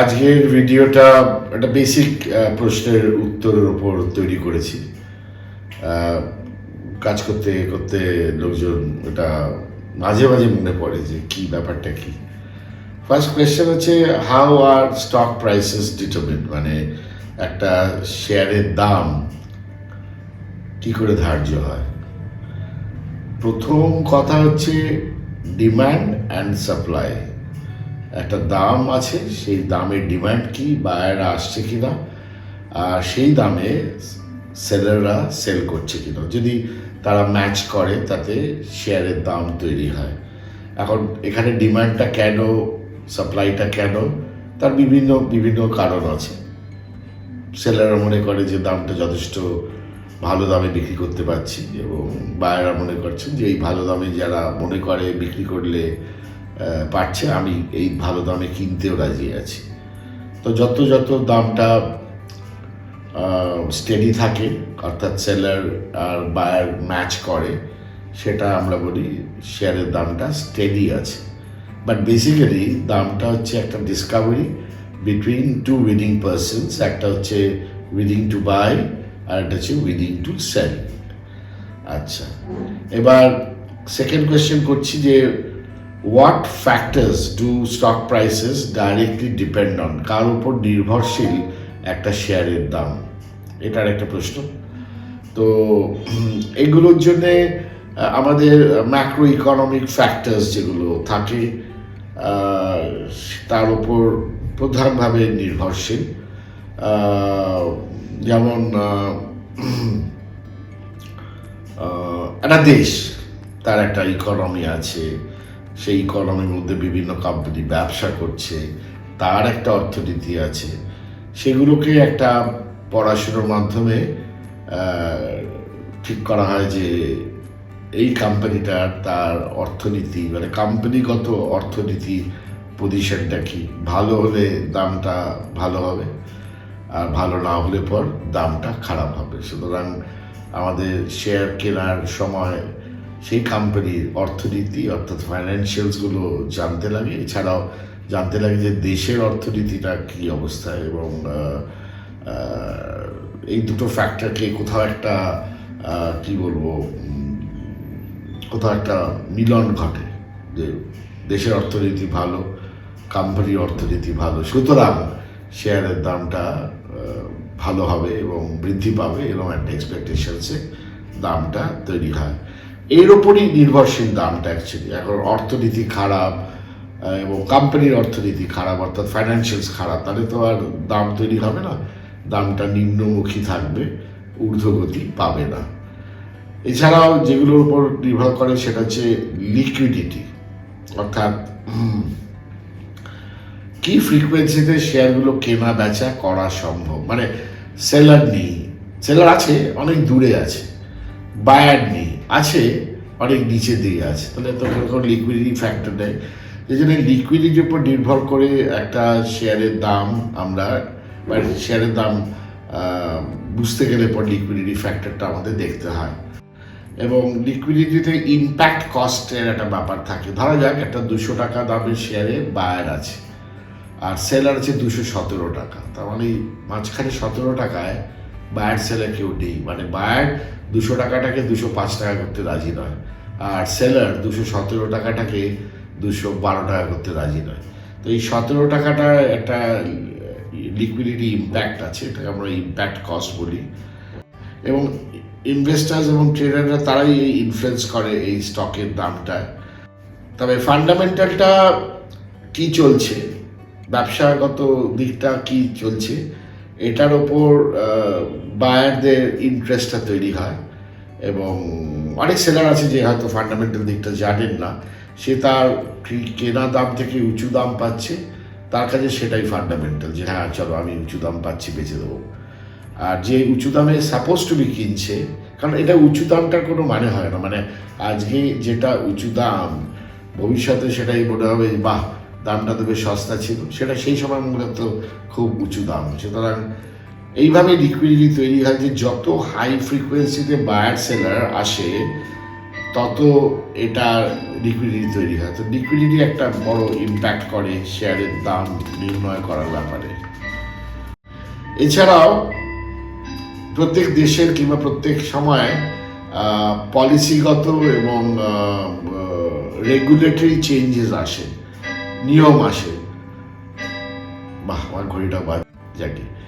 আজকের ভিডিওটা একটা বেসিক প্রশ্নের উত্তরের উপর তৈরি করেছি। কাজ করতে করতে লোকজন এটা মাঝে মাঝে মনে পড়ে যে কি ব্যাপারটা কি? ফার্স্ট কোয়েশ্চেন হচ্ছে how are stock prices determine মানে একটা শেয়ারের দাম কি করে ধার্য হয়? প্রথম কথা হচ্ছে ডিমান্ড অ্যান্ড সাপ্লাই একটা দাম আছে, সেই দামের ডিমান্ড কি, বায়াররা আসছে কিনা, আর সেই দামে সেলাররা সেল করছে কিনা। যদি তারা ম্যাচ করে, তাতে শেয়ারের দাম তৈরি হয়। এখন এখানে ডিমান্ডটা কেন, সাপ্লাইটা কেন, তার বিভিন্ন বিভিন্ন কারণ আছে। সেলাররা মনে করে যে দামটা যথেষ্ট ভালো দামে বিক্রি করতে পারছি, এবং বায়াররা মনে করছেন যে এই ভালো দামে যারা মনে করে বিক্রি করলে পারছে আমি এই ভালো দামে কিনতেও রাজি আছি। তো যত যত দামটা স্টেডি থাকে, অর্থাৎ সেলার আর বায়ার ম্যাচ করে, সেটা আমরা বলি শেয়ারের দামটা স্টেডি আছে। বাট বেসিক্যালি দামটা হচ্ছে একটা ডিসকাভারি বিটুইন টু উইডিং পার্সনস একটা হচ্ছে উইডিং টু বাই আর একটা হচ্ছে উইডিং টু সেল আচ্ছা এবার সেকেন্ড কোয়েশ্চেন করছি যে what factors do stock prices directly depend on কার উপর নির্ভরশীল একটা শেয়ারের দাম? এটার একটা প্রশ্ন। তো, এগুলোর জন্যে আমাদের ম্যাক্রো ইকোনমিক ফ্যাক্টরস যেগুলো থাকে তার উপর প্রধানভাবে নির্ভরশীল। যেমন একটা দেশ, তার একটা ইকোনমি আছে। সেই ইকোনমির মধ্যে বিভিন্ন কোম্পানি ব্যবসা করছে, তার একটা অর্থনীতি আছে। সেগুলোকে একটা পড়াশুনোর মাধ্যমে ঠিক করা হয় যে এই কোম্পানিটার তার অর্থনীতি মানে কোম্পানিগত অর্থনীতি পজিশনটা কি? ভালো হলে দামটা ভালো হবে, আর ভালো না হলে পর দামটা খারাপ হবে। সুতরাং আমাদের শেয়ার কেনার সময় সেই কোম্পানির অর্থনীতি, অর্থাৎ ফাইন্যান্সিয়ালসগুলো জানতে লাগে। এছাড়াও জানতে লাগে যে দেশের অর্থনীতিটা কী অবস্থায় এবং এই দুটো ফ্যাক্টরকে কোথাও একটা কি বলব কোথাও একটা মিলন ঘটে যে দেশের অর্থনীতি ভালো কোম্পানির অর্থনীতি ভালো। সুতরাং শেয়ারের দামটা ভালো হবে এবং বৃদ্ধি পাবে এরকম একটা এক্সপেকটেশনসে দামটা তৈরি হয়। এর ওপরই নির্ভরশীল দামটা অ্যাকচুয়ালি এখন অর্থনীতি খারাপ এবং কোম্পানির অর্থনীতি খারাপ, অর্থাৎ ফাইন্যান্সিয়ালস খারাপ, তাহলে তো আর দাম তৈরি হবে না। দামটা নিম্নমুখী থাকবে, ঊর্ধ্বগতি পাবে না। এছাড়াও যেগুলোর উপর নির্ভর করে সেটা হচ্ছে লিকুইডিটি অর্থাৎ কি ফ্রিকোয়েন্সিতে শেয়ারগুলো কেনা, বেচা করা সম্ভব? মানে সেলার নেই। সেলার আছে, অনেক দূরে আছে। বায়ার নেই। আছে, অনেক নিচে দিয়ে আছে। তাহলে তো কোনো লিকুইডিটি ফ্যাক্টর নেই এই জন্য লিকুইডিটির উপর নির্ভর করে একটা শেয়ারের দাম আমরা শেয়ারের দাম বুঝতে গেলে পর লিকুইডিটি ফ্যাক্টরটা আমাদের দেখতে হয়। এবং লিকুইডিটিতে ইম্প্যাক্ট কস্টের একটা ব্যাপার থাকে। ধরা যাক একটা দুশো টাকা দামের শেয়ারে বায়ার আছে, আর সেলার আছে দুশো সতেরো টাকা। তার মানে মাঝখানে সতেরো টাকায় বায়ার সেলার কেউ নেই। মানে বায়ার দুশো টাকাটাকে দুশো পাঁচ টাকা করতে রাজি নয়। আর সেলার দুশো সতেরো টাকাটাকে দুশো বারো টাকা করতে রাজি নয়। তো এই সতেরো টাকাটা একটা লিকুইডিটি ইম্প্যাক্ট আছে, এটাকে আমরা ইম্প্যাক্ট কস্ট বলি। এবং ইনভেস্টার্স এবং ট্রেডাররা তারাই এই ইনফ্লুয়েন্স করে এই স্টকের দামটা। তবে ফান্ডামেন্টালটা কি চলছে? ব্যবসাগত দিকটা কি চলছে? এটার ওপর বায়ারদের ইন্টারেস্টটা তৈরি হয় এবং অনেক সেলার আছে যে হয়তো ফান্ডামেন্টাল দিকটা জানেন না। সে তার কেনা দাম থেকে উঁচু দাম পাচ্ছে, তার কাছে সেটাই ফান্ডামেন্টাল যে হ্যাঁ চলো আমি উঁচু দাম পাচ্ছি, বেঁচে দেবো। আর যে উঁচু দামে সাপোজ টু বি কিনছে, কারণ এটা উঁচু দামটার কোনো মানে হয় না। মানে আজকে যেটা উঁচু দাম, ভবিষ্যতে সেটাই মনে হবে, বাহ দামটা তো বেশ সস্তা ছিল। সেটা সেই সময় মূলত খুব উঁচু দাম। সুতরাং এইভাবে লিকুইডিটি তৈরি হয় যে যত হাই ফ্রিকোয়েন্সিতে বায়ার সেলার আসে, তত এটা লিকুইডিটি তৈরি হয়। তো লিকুইডিটি একটা বড় ইম্প্যাক্ট করে শেয়ারের দাম নির্ণয় করার ব্যাপারে। এছাড়াও প্রত্যেক দেশের কিংবা প্রত্যেক সময় পলিসিগত এবং রেগুলেটরি চেঞ্জেস আসে। নিয়ম আসে। বাহ, আমার ঘড়িটা বাজ। যাকে।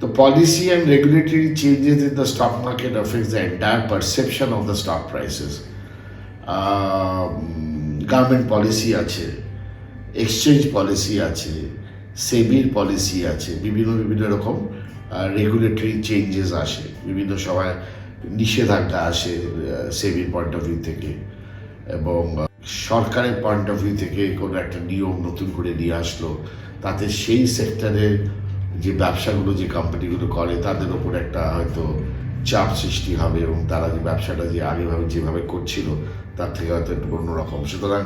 The policy and regulatory changes in the stock market affects the entire perception of the stock. Government policy আছে এক্সচেঞ্জ পলিসি আছে সেবির পলিসি আছে, বিভিন্ন বিভিন্ন রকম রেগুলেটরি চেঞ্জেস আসে। বিভিন্ন সময় নিষেধাজ্ঞা আসে সেবির পয়েন্ট অফ ভিউ থেকে। এবং সরকারের পয়েন্ট অফ ভিউ থেকে কোনো একটা নিয়ম নতুন করে নিয়ে আসলো, তাতে সেই সেক্টরের যে ব্যবসাগুলো, যে কোম্পানিগুলো করে, তাদের ওপর একটা হয়তো চাপ সৃষ্টি হবে এবং তারা যে ব্যবসাটা যে আগেভাবে যেভাবে করছিল, তার থেকে হয়তো একটু অন্যরকম। সুতরাং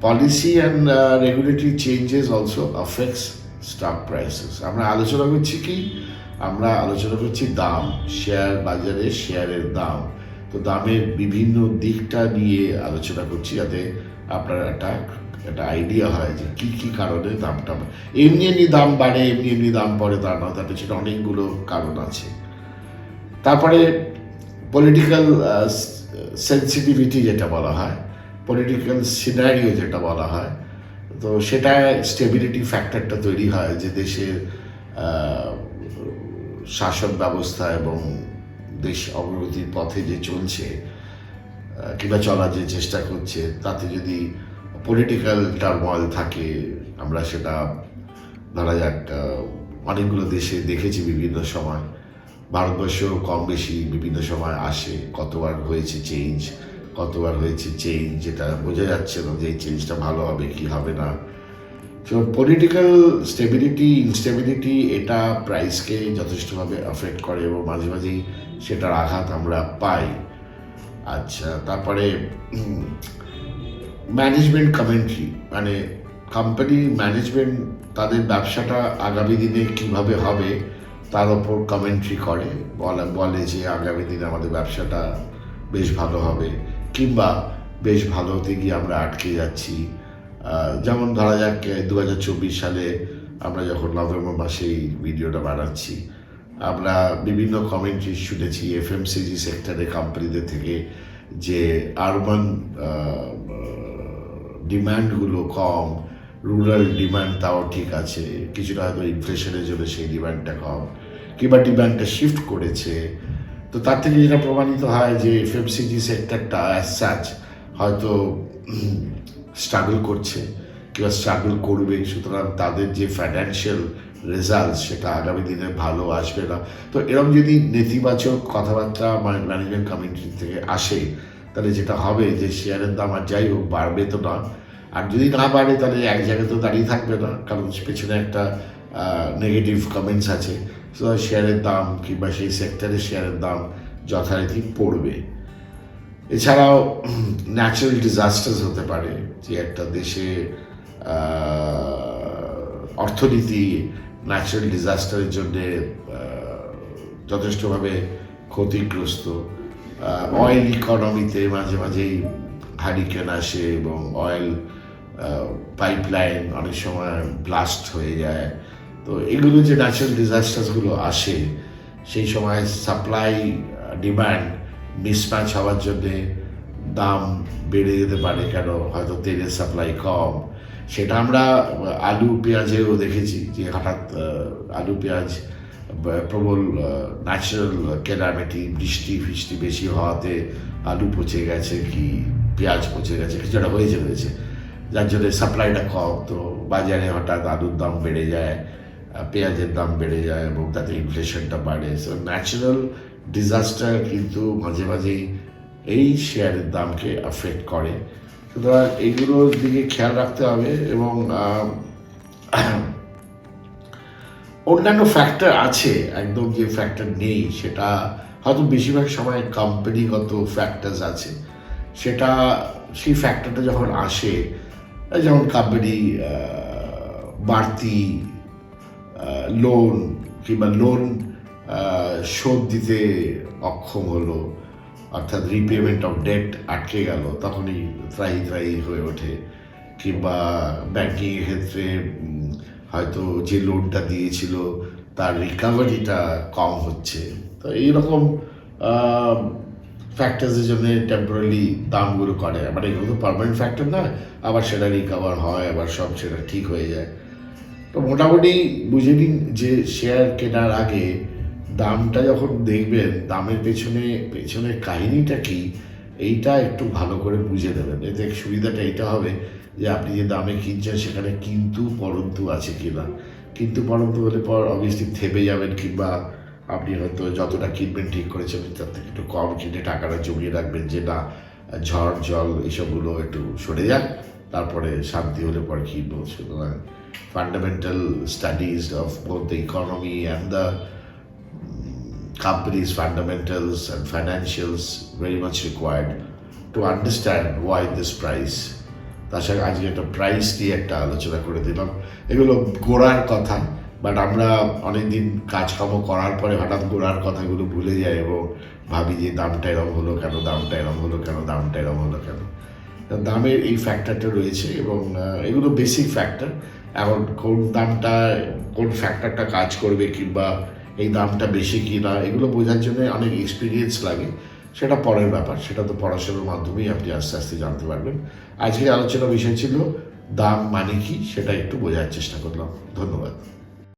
policy and regulatory changes also affects stock prices আমরা আলোচনা করছি কি? আমরা আলোচনা করছি দাম শেয়ার বাজারে শেয়ারের দাম। তো দামের বিভিন্ন দিকটা নিয়ে আলোচনা করছি যাতে আপনার একটা একটা আইডিয়া হয় যে কি কি কারণে দামটা এমনি এমনি দাম বাড়ে, এমনি এমনি দাম পড়ে তার নয়, তার পেছনে অনেকগুলো কারণ আছে। তারপরে পলিটিক্যাল সেন্সিটিভিটি যেটা বলা হয় পলিটিক্যাল সিনারিও যেটা বলা হয়, তো সেটা স্টেবিলিটি ফ্যাক্টরটা তৈরি হয় যে দেশের শাসন ব্যবস্থা এবং দেশ অগ্রগতির পথে যে চলছে কিংবা চলার যে চেষ্টা করছে, তাতে যদি পলিটিক্যাল টার্মল থাকে, আমরা সেটা ধরা যাক অনেকগুলো দেশে দেখেছি বিভিন্ন সময় ভারতবর্ষেও কম বেশি বিভিন্ন সময় আসে, কতবার হয়েছে চেঞ্জ কতবার হয়েছে চেঞ্জ যেটা বোঝা যাচ্ছে না যে এই চেঞ্জটা ভালো হবে কি হবে না। তো পলিটিক্যাল স্টেবিলিটি ইনস্টেবিলিটি এটা প্রাইসকে যথেষ্টভাবে অ্যাফেক্ট করে এবং মাঝে মাঝেই সেটার আঘাত আমরা পাই। আচ্ছা তারপরে ম্যানেজমেন্ট কমেন্ট্রি মানে কোম্পানি ম্যানেজমেন্ট তাদের ব্যবসাটা আগামী দিনে কীভাবে হবে তার ওপর কমেন্ট্রি করে। বলে বলে যে আগামী দিনে আমাদের ব্যবসাটা বেশ ভালো হবে, কিংবা বেশ ভালো হতে গিয়ে আমরা আটকে যাচ্ছি। যেমন ধরা যাক দু হাজার চব্বিশ সালে আমরা যখন নভেম্বর মাসে এই ভিডিওটা বানাচ্ছি, আমরা বিভিন্ন কমেন্ট্রি শুনেছি এফএমসিজি সেক্টরে কোম্পানিদের থেকে যে আরবান ডিমান্ডগুলো কম রুরাল ডিমান্ড তাও ঠিক আছে, কিছুটা হয়তো ইনফ্লেশনের জন্য সেই ডিমান্ডটা কম, কিংবা ডিমান্ডটা শিফট করেছে। তো তার থেকে যেটা প্রমাণিত হয় যে এফএমসিজি সেক্টরটা অ্যাজ সাচ হয়তো স্ট্রাগল করছে কিংবা স্ট্রাগল করবে, সুতরাং তাদের যে ফাইন্যান্সিয়াল রেজাল্ট সেটা আগামী দিনে ভালো আসবে না। তো এরকম যদি নেতিবাচক কথাবার্তা ম্যানেজমেন্ট কমিটি থেকে আসে, তাহলে যেটা হবে যে শেয়ারের দাম আর যাই হোক বাড়বে তো না। আর যদি না বাড়ে, তাহলে এক জায়গায় তো দাঁড়িয়ে থাকবে না, কারণ পেছনে একটা নেগেটিভ কমেন্টস আছে। শেয়ারের দাম কিংবা সেই সেক্টরের শেয়ারের দাম যথারীতি পড়বে। এছাড়াও ন্যাচারাল ডিজাস্টার্স হতে পারে, যে একটা দেশে অর্থনীতি ন্যাচারাল ডিজাস্টারের জন্যে যথেষ্টভাবে ক্ষতিগ্রস্ত। অয়েল ইকোনমিতে মাঝে মাঝেই হারিকেন আসে এবং অয়েল পাইপলাইন অনেক সময় ব্লাস্ট হয়ে যায়। তো এগুলো যে ন্যাচারাল ডিজাস্টার্সগুলো আসে, সেই সময় সাপ্লাই ডিমান্ড মিসম্যাচ হওয়ার জন্যে দাম বেড়ে যেতে পারে কেন? হয়তো তেলের সাপ্লাই কম। সেটা আমরা, আলু, পেঁয়াজেও দেখেছি যে হঠাৎ আলু, পেঁয়াজ প্রবল ন্যাচারাল কেলামিটি বৃষ্টি ফৃষ্টি বেশি হওয়াতে আলু পচে গেছে কি, পেঁয়াজ পচে গেছে কিছুটা হয়েছে হয়েছে। যার জন্য সাপ্লাইটা কম। তো বাজারে হঠাৎ আলুর দাম বেড়ে যায় পেঁয়াজের দাম বেড়ে যায় এবং তাতে ইনফ্লেশনটা বাড়ে। সো ন্যাচারাল ডিজাস্টার কিন্তু মাঝে মাঝেই এই শেয়ারের দামকে অ্যাফেক্ট করে। সুতরাং এইগুলোর দিকে খেয়াল রাখতে হবে এবং অন্যান্য ফ্যাক্টর আছে, একদম যে ফ্যাক্টর নেই, সেটা হয়তো বেশিরভাগ সময় কোম্পানিগত ফ্যাক্টরস আছে। সেটা, সেই ফ্যাক্টরটা যখন আসে যেমন কোম্পানি বাড়তি লোন কিংবা লোন শোধ দিতে অক্ষম হলো, অর্থাৎ রিপেমেন্ট অফ ডেট আটকে গেল, তখনই ত্রাহি ত্রাহি হয়ে ওঠে। কিংবা ব্যাংকিংয়ের ক্ষেত্রে হয়তো যে লোনটা দিয়েছিল, তার রিকাভারিটা কম হচ্ছে। তো এইরকম ফ্যাক্টার্সের জন্য টেম্পোরারি দামগুলো করে। মানে এগুলো তো পারমানেন্ট ফ্যাক্টর না, আবার সেটা রিকাভার হয়, আবার সব সেটা ঠিক হয়ে যায়। তো মোটামুটি বুঝে নিন যে শেয়ার কেনার আগে দামটা যখন দেখবেন, দামের পেছনে, পেছনের কাহিনীটা কি, এইটা একটু ভালো করে বুঝে দেবেন এতে সুবিধাটা এটা হবে যে আপনি যে দামে কিনছেন, সেখানে কিন্তু পরন্তু আছে কিনা। কিন্তু পরন্তু হলে পর অবভিয়াসলি থেমে যাবেন কিংবা আপনি হয়তো যতটা কিনবেন ঠিক করেছেন, তার থেকে একটু কম কিনে টাকাটা জমিয়ে রাখবেন যে না, ঝড়, জল এসবগুলো একটু সরে যাক, তারপরে শান্তি হলে পরে কিনবো। সুতরাং fundamental studies of both the economy and the company's fundamentals and financials very much required to understand why this price, তাছাড়া আজকে একটা প্রাইস নিয়ে একটা আলোচনা করে দিলাম। এগুলো গোড়ার কথা বাট আমরা অনেকদিন কাজকর্ম করার পরে হঠাৎ গোড়ার কথাগুলো ভুলে যাই এবং ভাবি যে দামটা এরম হলো কেন দামটা এরম হলো কেন দামটা এরম হলো কেন। দামের এই ফ্যাক্টরটা রয়েছে এবং এগুলো বেসিক ফ্যাক্টর এখন কোন দামটা, কোন ফ্যাক্টরটা কাজ করবে কিংবা এই দামটা বেশি কি না এগুলো বোঝার জন্য অনেক এক্সপিরিয়েন্স লাগে। সেটা পরের ব্যাপার, সেটা তো পড়াশোনার মাধ্যমেই আপনি আস্তে আস্তে জানতে পারবেন। আজকে আলোচনা বিষয় ছিল, দাম মানে কি সেটা একটু বোঝার চেষ্টা করলাম। ধন্যবাদ।